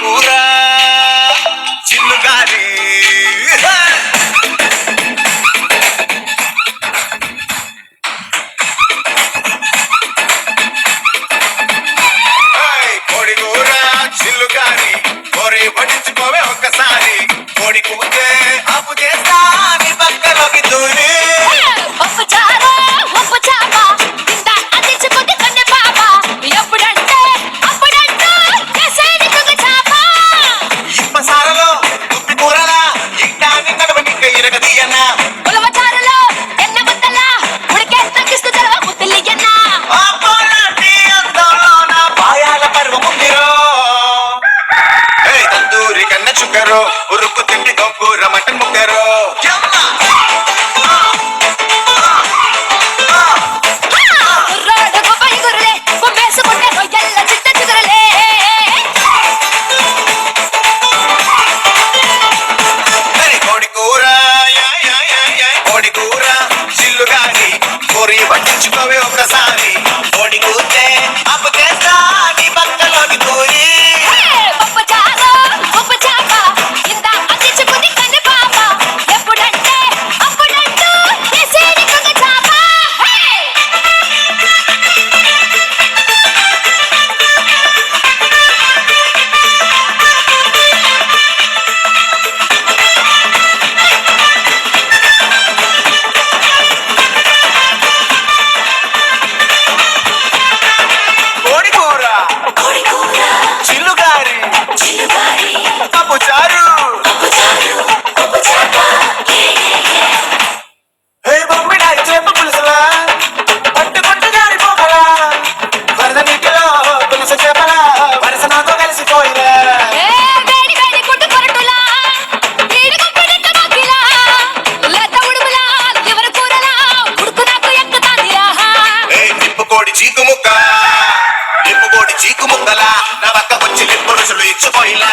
కూరా. చిన్నుగారి కోడి కూర చిల్లుగారి కోరి పట్టించుకోవే ఒక్కసారి. కోడి కూర నిప్పుకోడి చీకుముక్క చీకు ముక్కలా. నా పక్కకొచ్చి నిప్పు రుచులు ఇచ్చిపోయిలా.